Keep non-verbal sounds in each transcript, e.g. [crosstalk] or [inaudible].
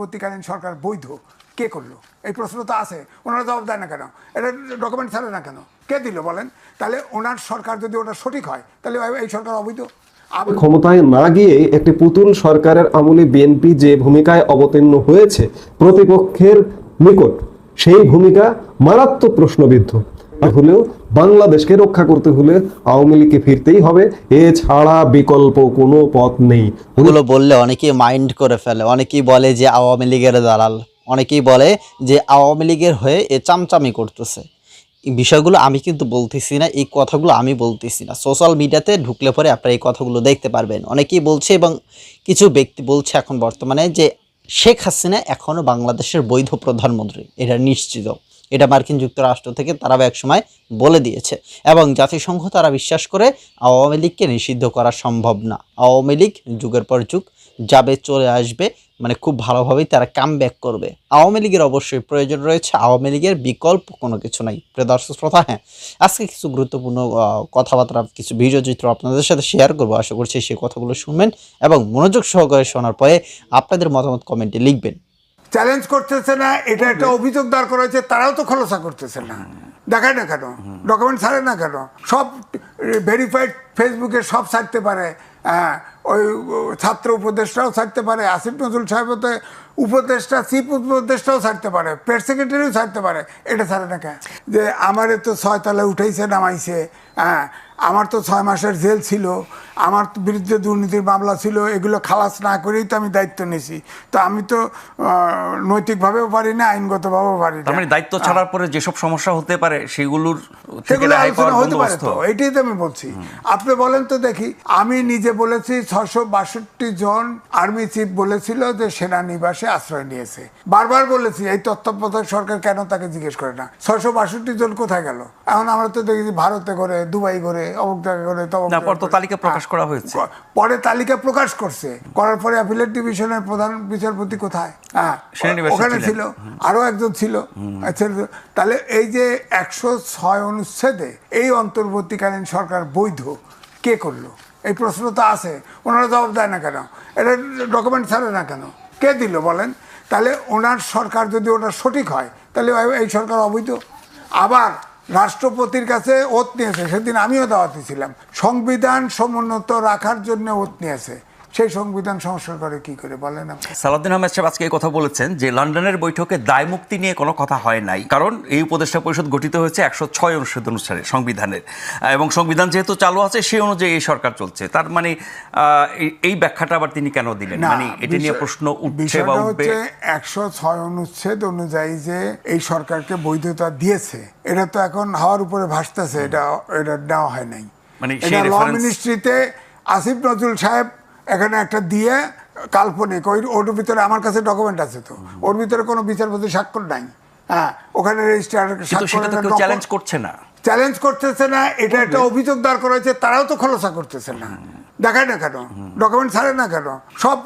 পরবর্তীকালীন সরকার বৈধ। কে করল? এই প্রশ্ন তো আছে। ওনারা জবাব দেয় না কেন? এটা ডকুমেন্ট ছাড়ে না কেন? কে দিল বলেন? তাহলে ওনার সরকার যদি ওটা সঠিক হয়, তাহলে এই সরকার অবৈধ? ক্ষমতায় না গিয়ে একটি পুতুল সরকারের আমলে বিএনপি যে ভূমিকায় অবতীর্ণ হয়েছে, প্রতিপক্ষের নিকট সেই ভূমিকা মারাত্মক প্রশ্নবিদ্ধ। হলেও বাংলাদেশকে রক্ষা করতে হলে আওয়ামী লীগকে ফিরতেই হবে। এছাড়া বিকল্প কোনো পথ নেই। ওগুলো বললে অনেকেই মাইন্ড করে ফেলে। অনেকেই বলে যে আওয়ামী লীগের দালাল। অনেকেই বলে যে আওয়ামী লীগের হয়ে এ চামচামি করতেছে। এই বিষয়গুলো আমি কিন্তু বলতেছি না, এই কথাগুলো আমি বলতেছি না। সোশ্যাল মিডিয়াতে ঢুকলে পরে আপনারা এই কথাগুলো দেখতে পারবেন। অনেকেই বলছে এবং কিছু ব্যক্তি বলছে এখন বর্তমানে যে শেখ হাসিনা এখনও বাংলাদেশের বৈধ প্রধানমন্ত্রী। এটা নিশ্চিত। এটা মার্কিন যুক্তরাষ্ট্র থেকে তারা একসময় বলে দিয়েছে। এবং জাতিসংঘ তারা বিশ্বাস করে, আওয়ামী লীগকে নিষিদ্ধ করা সম্ভব না। আওয়ামী লীগ যুগের পর যুগ যাবে, চলে আসবে মানে খুব ভালোভাবেই তারা কাম করবে। আওয়ামী লীগের অবশ্যই প্রয়োজন রয়েছে। আওয়ামী লীগের বিকল্প কোনো কিছু নাই। প্রিয় দর্শক শ্রোতা হ্যাঁ আজকে কিছু গুরুত্বপূর্ণ কথাবার্তা কিছু ভিডিও চিত্র আপনাদের সাথে শেয়ার করব। আশা করছি সেই কথাগুলো শুনবেন এবং মনোযোগ সহকারে শোনার পরে আপনাদের মতামত কমেন্টে লিখবেন। চ্যালেঞ্জ করতেছে না এটা একটা অভিযোগ দাঁড় করা হয়েছে তারাও তো খোলসা করতেছে না। দেখায় না কেন? ডকুমেন্ট ছাড়ে না কেন? সব ভেরিফাইড ফেসবুকে সব ছাড়তে পারে। হ্যাঁ ওই ছাত্র উপদেষ্টাও ছাড়তে পারে আসিফ নজরুল সাহেব উপদেষ্টা চিফ উপদেষ্টাও ছাড়তে পারে প্রেস সেক্রেটারিও ছাড়তে পারে। এটা ছাড়ে না কেন? যে আমারে তো ছয় তলায় উঠাইছে নামাইছে। হ্যাঁ আমার তো ছয় মাসের জেল ছিল। আমার বিরুদ্ধে দুর্নীতির মামলা ছিল এগুলো খালাস না করেই তো আমি দায়িত্ব নিয়েছি। তো আমি তো নৈতিকভাবেও পারি না আইনগতভাবেও পারি না। মানে দায়িত্ব ছাড়ার পরে যেসব সমস্যা হতে পারে সেগুলোর সেগুলো আলোচনা হতে পারে তো এটাই তো আমি বলছি। আপনি বলেন তো দেখি আমি নিজে বলেছি ছশো বাষট্টি জন আর্মি চিফ বলেছিল যে সেনানিবাসে আশ্রয় নিয়েছে। বারবার বলেছি এই তত্ত্বাবধায়ক সরকার কেন তাকে জিজ্ঞেস করে না? ছশো বাষট্টি জন কোথায় গেল? এখন আমরা তো দেখেছি ভারতে করে দুবাই করে অমুক জায়গায় করে তমুক না, তো করে। তালিকা প্রকাশ করা হয়েছে। পরে তালিকা প্রকাশ করছে। করার পরে অ্যাপিলেট ডিভিশনের প্রধান বিচারপতি কোথায়? হ্যাঁ ওখানে ছিল। আরও একজন ছিল। আচ্ছা, তাহলে এই যে একশো ছয় অনুচ্ছেদে এই অন্তর্বর্তীকালীন সরকার বৈধ কে করল? এই প্রশ্ন তো আছে। ওনারা জবাব দেয় না কেন? এটা ডকুমেন্ট ছাড়ে না কেন? কে দিল বলেন? তাহলে ওনার সরকার যদি ওটা সঠিক হয় তাহলে এই সরকার অবৈধ। আবার রাষ্ট্রপতির কাছে ওত নিয়েছে সেদিন আমিও দাওয়াতে ছিলাম। সংবিধান সমুন্নত রাখার জন্য ওত নিয়েছে। সেই সংবিধান সংস্কার করে কি করে বলেন? সালাউদ্দিন আহমেদ সাহেব আজকে এই কথা বলেছেন যে লন্ডনের বৈঠকে দায় মুক্তি নিয়ে কোনো কথা হয় নাই। কারণ এই উপদেষ্টা পরিষদ গঠিত হয়েছে একশো ছয় অনুচ্ছেদ অনুসারে সংবিধানের। এবং সংবিধান যেহেতু চালু আছে সেই অনুযায়ী এই সরকার চলছে। তার মানে এই- ব্যাখ্যাটা আবার তিনি কেন দিলেন? মানে এটা নিয়ে প্রশ্ন উঠছে বা উঠবে। হচ্ছে একশো ছয় অনুচ্ছেদ অনুযায়ী যে এই সরকারকে বৈধতা দিয়েছে এটা তো এখন হাওয়ার উপরে ভাসতেছে এটা এটা নেওয়া হয় নাই। মানে ল মিনিস্ট্রিতে আসিফ নজরুল সাহেব এখানে একটা দিয়ে কাল্পনিক ওই ওর ভিতরে আমার কাছে ডকুমেন্ট আছে তো। ওর ভিতরে কোনো বিচারপতি স্বাক্ষর নাই। হ্যাঁ ওখানে রেজিস্ট্রার চ্যালেঞ্জ করছে না। চ্যালেঞ্জ করতেছে না এটা একটা অভিযোগ দাঁড় করা হয়েছে তারাও তো খোলসা করতেছে না। দেখায় না কেন? ডকুমেন্ট ছাড়ে না কেন? সব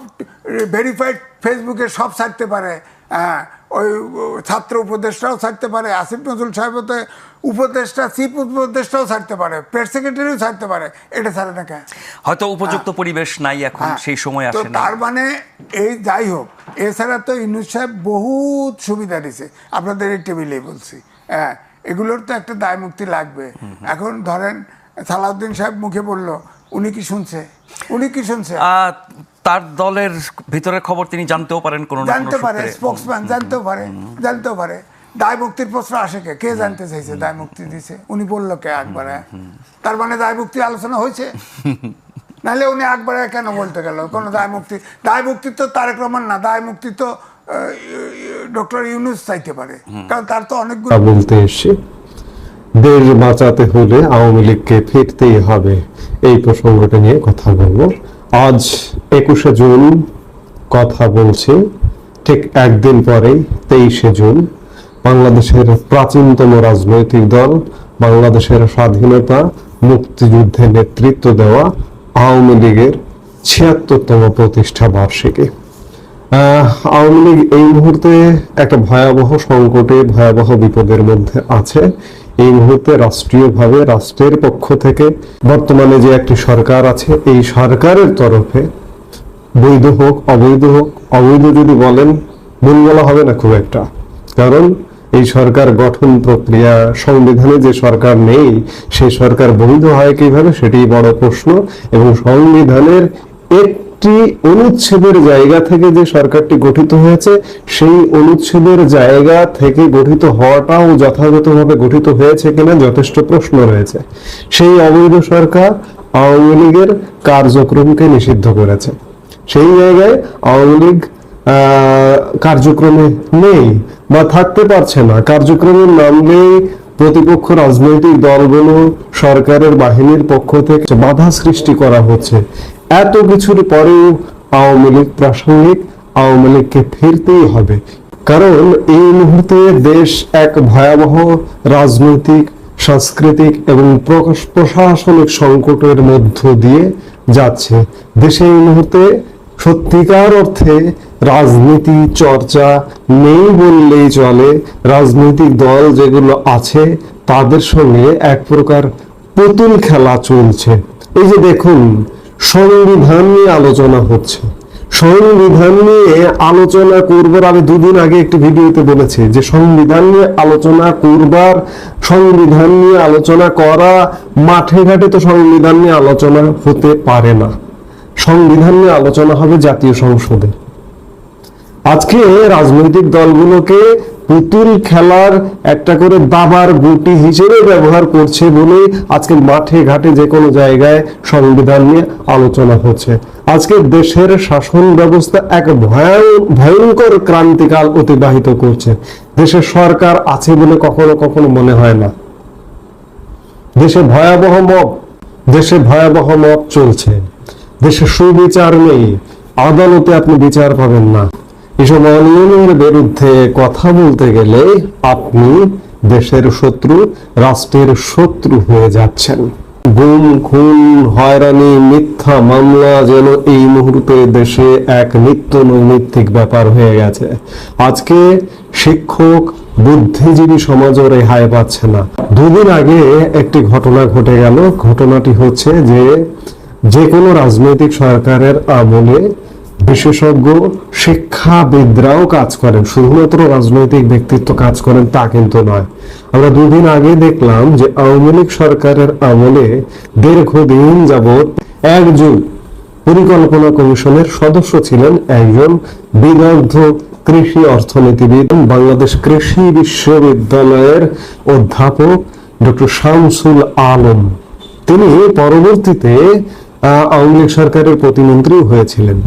ভেরিফাইড ফেসবুকে সব ছাড়তে পারে। হ্যাঁ ওই ছাত্র উপদেষ্টাও ছাড়তে পারে আসিফ নজরুল সাহেব হতে উপদেষ্টা চিফ উপদেষ্টাও ছাড়তে পারে প্রেস সেক্রেটারিও ছাড়তে পারে এটা ছাড়ে না কেন? হয়তো উপযুক্ত পরিবেশ নাই এখন হ্যাঁ। সেই সময় তো আসে না। তার মানে এই যাই হোক এছাড়া তো ইনুস সাহেব বহুত সুবিধা দিছে আপনাদের এই টেবিলেই বলছি হ্যাঁ এগুলোর তো একটা দায় মুক্তি লাগবে এখন ধরেন সালাউদ্দিন সাহেব মুখে বলল উনি কি শুনছে? উনি কি শুনছে? তার দলের ভিতরের খবর তিনি জানতেও পারেন কোনো জানতে পারে। স্পোক্সম্যান জানতেও পারে জানতেও পারে। দায় মুক্তির প্রশ্ন আসে কে? কে জানতে চাইছে? দায় মুক্তি দিছে। উনি বলল কে একবারে? তার মানে দায় মুক্তি আলোচনা হয়েছে? [laughs] নাহলে উনি একবারে কেন বলতে গেল? কোনো দায় মুক্তি দায় মুক্তি তো তারেক রহমান না দায় মুক্তি তো ডক্টর ইউনুস চাইতে পারে। কারণ তার তো অনেকগুলো বলতে এসে দেশ বাঁচাতে হলে আওয়ামী লীগকে ফিরতেই হবে। এই প্রসঙ্গটা নিয়ে কথা বলব। আজ একুশে জুন কথা বলছে। ঠিক একদিন পরেই তেইশে জুন বাংলাদেশের প্রাচীনতম রাজনৈতিক দল, বাংলাদেশের স্বাধীনতা, মুক্তিযুদ্ধে নেতৃত্ব দেওয়া আওয়ামী লীগের ছিয়াত্তরতম প্রতিষ্ঠা বার্ষিকী। আওয়ামী লীগ এই মুহূর্তে একটা ভয়াবহ সংকটে, ভয়াবহ বিপদের মধ্যে আছে। এই মুহূর্তে রাষ্ট্রীয়ভাবে রাষ্ট্রের পক্ষ থেকে বর্তমানে যে একটি সরকার আছে, এই সরকারের তরফে বৈধ হোক, অবৈধ হোক, অবৈধ যদি বলেন ভুল বলা হবে না খুব একটা। কারণ এই সরকার গঠন প্রক্রিয়া, সংবিধানে যে সরকার নেই সেই সরকার বৈধ হয় কীভাবে সেটি বড় প্রশ্ন এবং সংবিধানের একটি অনুচ্ছেদের জায়গা থেকে যে সরকারটি গঠিত হয়েছে, সেই অনুচ্ছেদের জায়গা থেকে গঠিত হওয়াটাও যথাযথভাবে গঠিত হয়েছে কিনা যথেষ্ট প্রশ্ন রয়েছে। সেই অবৈধ সরকার আওয়ামী লীগের কার্যক্রমকে নিষিদ্ধ করেছে। সেই জায়গায় আওয়ামী লীগ কার্যক্রমে নেই বা থাকতে পারছে না। কার্যক্রমের নামলেই প্রতিপক্ষ রাজনৈতিক দলগুলো সরকারের বাহিনীর পক্ষ থেকে বাধা সৃষ্টি করা হচ্ছে। এত কিছুর পরেও আওয়ামী লীগ প্রাসঙ্গিক, আওয়ামী লীগকে ফিরতেই হবে। কারণ এই মুহূর্তে দেশ এক ভয়াবহ রাজনৈতিক, সাংস্কৃতিক এবং প্রকাশ- প্রশাসনিক সংকটের মধ্য দিয়ে যাচ্ছে। দেশে এই মুহূর্তে সত্যিকার অর্থে রাজনীতি চর্চা নেই বললেই চলে। রাজনৈতিক দল যেগুলো আছে, তাদের সঙ্গে এক প্রকার পুতুল খেলা চলছে। এই যে দেখুন সংবিধান নিয়ে আলোচনা হচ্ছে। সংবিধান নিয়ে আলোচনা করবার আমি দুদিন আগে একটি ভিডিওতে বলেছি যে সংবিধান নিয়ে আলোচনা করবার, সংবিধান নিয়ে আলোচনা করা, মাঠে ঘাটে তো সংবিধান নিয়ে আলোচনা হতে পারে না। সংবিধান নিয়ে আলোচনা হবে জাতীয় সংসদে। আজকে রাজনৈতিক দলগুলোকে পুতুল খেলার একটা করে দাবার গুটি হিসেবে ব্যবহার করছে বলে আজকে মাঠে ঘাটে যে কোনো জায়গায় সংবিধান নিয়ে আলোচনা হচ্ছে। আজকে দেশের শাসন ব্যবস্থা এক ভয়ঙ্কর ক্রান্তিকাল অতিবাহিত করছে। দেশের সরকার আছে বলে কখনো কখনো মনে হয় না। দেশে ভয়াবহ মব, দেশে ভয়াবহ মব চলছে। দেশে সুবিচার নেই। আদালতে আপনি বিচার পাবেন না। এসব অনিয়মের বিরুদ্ধে কথা বলতে গেলে আপনি দেশের শত্রু, রাষ্ট্রের শত্রু হয়ে যাচ্ছেন। গুম, খুন, হয়রানি, মিথ্যা মামলা যেন এই মুহূর্তে দেশে এক নিত্য নৈমিত্তিক ব্যাপার হয়ে গেছে। আজকে শিক্ষক, বুদ্ধিজীবী সমাজও রেহাই পাচ্ছে না। দুদিন আগে একটি ঘটনা ঘটে গেল। ঘটনাটি হচ্ছে যে যে কোনো রাজনৈতিক সরকারের আমলে বিশেষজ্ঞ শিক্ষাবিদরাও কাজ করেন। শুধুমাত্র রাজনৈতিক ব্যক্তিত্ব কাজ করেন তা কিন্তু নয়। আমরা দুদিন আগে দেখলাম যে আওয়ামী লীগ সরকারের আমলে দীর্ঘদিন যাবৎ এক যুগ পরিকল্পনা কমিশনের সদস্য ছিলেন, একজন বিদগ্ধ কৃষি অর্থনীতিবিদ, বাংলাদেশ কৃষি বিশ্ববিদ্যালয়ের অধ্যাপক ডক্টর শামসুল আলম। তিনি পরবর্তীতে আওয়ামী লীগ সরকারের প্রতিমন্ত্রী হয়েছিলেন।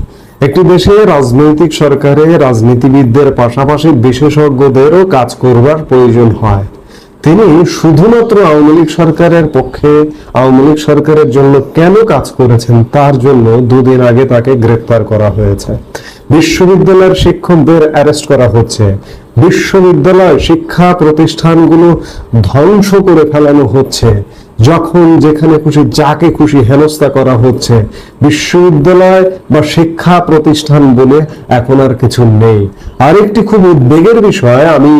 একটি দেশে রাজনৈতিক সরকারে রাজনীতিবিদদের পাশাপাশি বিশেষজ্ঞদেরও কাজ করবার প্রয়োজন হয়। তিনি শুধুমাত্র আওয়ামী লীগ সরকারের পক্ষে আওয়ামী লীগ সরকারের জন্য কেন কাজ করেছেন তার জন্য দুদিন আগে তাকে গ্রেপ্তার করা হয়েছে। বিশ্ববিদ্যালয়ের শিক্ষকদের অ্যারেস্ট করা হচ্ছে। বিশ্ববিদ্যালয় শিক্ষা প্রতিষ্ঠানগুলো ধ্বংস করে ফেলানো হচ্ছে। যখন যেখানে খুশি, যাকে খুশি হেনস্থা করা হচ্ছে, বিশ্ববিদ্যালয় বা শিক্ষা প্রতিষ্ঠান বলে এখন আর কিছু নেই। আরেকটি খুব উদ্বেগের বিষয়, আমি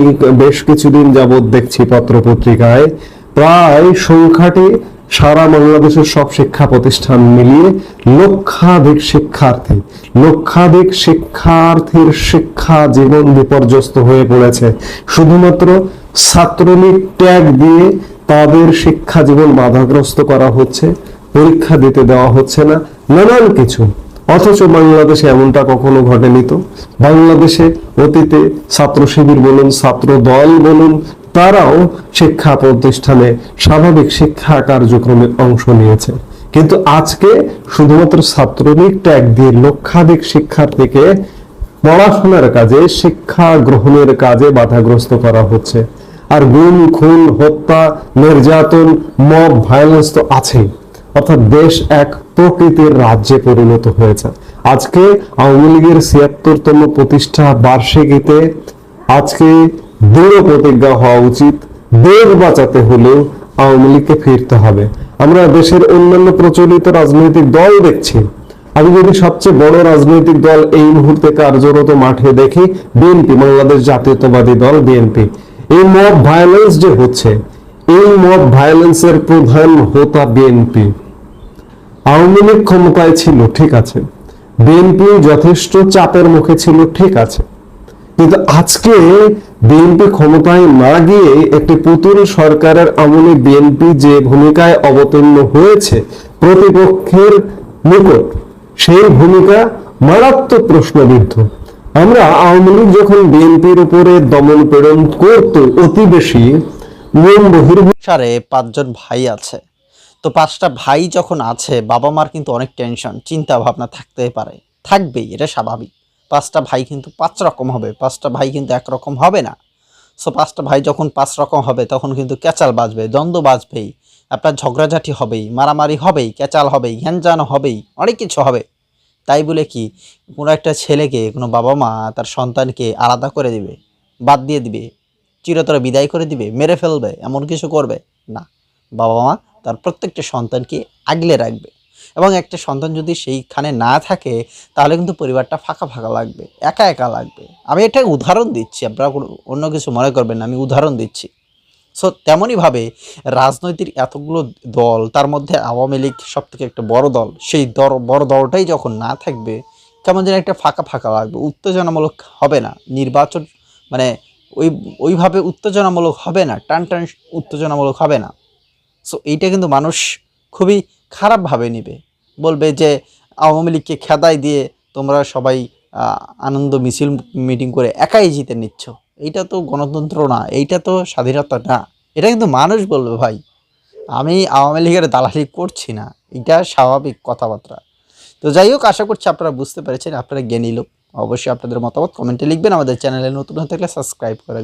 বেশ কিছুদিন যাবৎ দেখছি পত্রপত্রিকায়, প্রায় সংখ্যাটি সারা বাংলাদেশের সব শিক্ষা প্রতিষ্ঠান মিলিয়ে লক্ষাধিক শিক্ষার্থী, লক্ষাধিক শিক্ষার্থীর শিক্ষা জীবন বিপর্যস্ত হয়ে পড়েছে। শুধুমাত্র ছাত্রলীগ ট্যাগ দিয়ে তাদের শিক্ষা জীবন বাধাগ্রস্ত করা হচ্ছে, পরীক্ষা দিতে দেওয়া হচ্ছে না, নানান কিছু। অথচ বাংলাদেশে এমনটা কখনো ঘটেনি তো। বাংলাদেশে অতীতে ছাত্র শিবির বলুন ছাত্র দল বলুন, তারাও শিক্ষা প্রতিষ্ঠানে স্বাভাবিক শিক্ষা কার্যক্রমে অংশ নিয়েছে। কিন্তু আজকে শুধুমাত্র ছাত্রলীগ ট্যাগ দিয়ে লক্ষাধিক শিক্ষার্থীকে পড়াশোনার কাজে, শিক্ষা গ্রহণের কাজে বাধাগ্রস্ত করা হচ্ছে। আর গুম, খুন, হত্যা, নির্যাতন, মব ভায়োলেন্স তো আছেই অর্থাৎ দেশ এক প্রকৃতির রাজ্যে পরিণত হয়েছে। আজকে আওয়ামী লীগের ছিয়াত্তরতম প্রতিষ্ঠা বার্ষিকীতে আজকে দৃঢ় প্রতিজ্ঞা হওয়া উচিত, দেশ বাঁচাতে হলেও আওয়ামী লীগকে ফিরতে হবে। আমরা দেশের অন্যান্য প্রচলিত রাজনৈতিক দল দেখছি। আমি যদি সবচেয়ে বড় রাজনৈতিক দল এই মুহূর্তে কার্যরত মাঠে দেখি, বিএনপি, বাংলাদেশ জাতীয়তাবাদী দল, বিএনপি। এই মব ভায়োলেন্স যে হচ্ছে, এই মব ভায়োলেন্সের প্রধান হোতা বিএনপি আওয়ামী লীগ ক্ষমতায় ছিল, ঠিক আছে। বিএনপি যথেষ্ট চাপের মুখে ছিল, ঠিক আছে। কিন্তু আজকে বিএনপি ক্ষমতায় না গিয়ে একটি পুতুল সরকারের আমলে বিএনপি যে ভূমিকায় অবতীর্ণ হয়েছে প্রতিপক্ষের নিকট, সেই ভূমিকা মারাত্মক প্রশ্নবিদ্ধ। আমরা আওয়ামী লীগ যখন বিএনপির উপরে দমন প্রেরণ করত, অতি বেশি নিয়ম বহির্ভূত সারে পাঁচজন ভাই আছে। তো পাঁচটা ভাই যখন আছে বাবা মার কিন্তু অনেক টেনশন চিন্তা ভাবনা থাকতেই পারে। থাকবেই, এটা স্বাভাবিক। পাঁচটা ভাই কিন্তু পাঁচ রকম হবে, পাঁচটা ভাই কিন্তু একরকম হবে না। সো পাঁচটা ভাই যখন পাঁচ রকম হবে, তখন কিন্তু ক্যাচাল বাজবে, দ্বন্দ্ব বাজবেই। আপনার ঝগড়াঝাটি হবেই, মারামারি হবেই, ক্যাচাল হবেই ঘ্যানজানো হবেই, অনেক কিছু হবে। তাই বলে কি, কোনো একটা ছেলেকে, কোনো বাবা মা তার সন্তানকে আলাদা করে দিবে, বাদ দিয়ে দিবে, চিরতরে বিদায় করে দিবে, মেরে ফেলবে, এমন কিছু করবে? না। বাবা মা তার প্রত্যেকটা সন্তানকে আগলে রাখবে। এবং একটা সন্তান যদি সেইখানে না থাকে, তাহলে কিন্তু পরিবারটা ফাঁকা ফাঁকা লাগবে, একা একা লাগবে। আমি এটা উদাহরণ দিচ্ছি, আপনারা অন্য কিছু মনে করবেন না, আমি উদাহরণ দিচ্ছি। সো তেমনইভাবে রাজনৈতিক এতগুলো দল, তার মধ্যে আওয়ামী লীগ সব থেকে একটা বড় দল, সেই দর, বড় দলটাই যখন না থাকবে, কেমন যেন একটা ফাঁকা ফাঁকা লাগবে, উত্তেজনামূলক হবে না, নির্বাচন মানে ওই, ওইভাবে উত্তেজনামূলক হবে না, টান টান উত্তেজনামূলক হবে না। সো এইটা কিন্তু মানুষ খুবই খারাপভাবে নেবে, বলবে যে আওয়ামী লীগকে খেদাই দিয়ে তোমরা সবাই আনন্দ মিছিল, মিটিং করে একাই জিতে নিচ্ছ। এইটা তো গণতন্ত্র না, এইটা তো স্বাধীনতা না। এটা কিন্তু মানুষ বলবে ভাই। আমি আওয়ামী লীগের দালালি করছি না, এটা স্বাভাবিক কথাবার্তা। তো যাই হোক, আশা করছি আপনারা বুঝতে পেরেছেন, আপনারা জ্ঞানী লোক। অবশ্যই আপনাদের মতামত কমেন্টে লিখবেন, আমাদের চ্যানেলে নতুন হতে থাকলে সাবস্ক্রাইব করে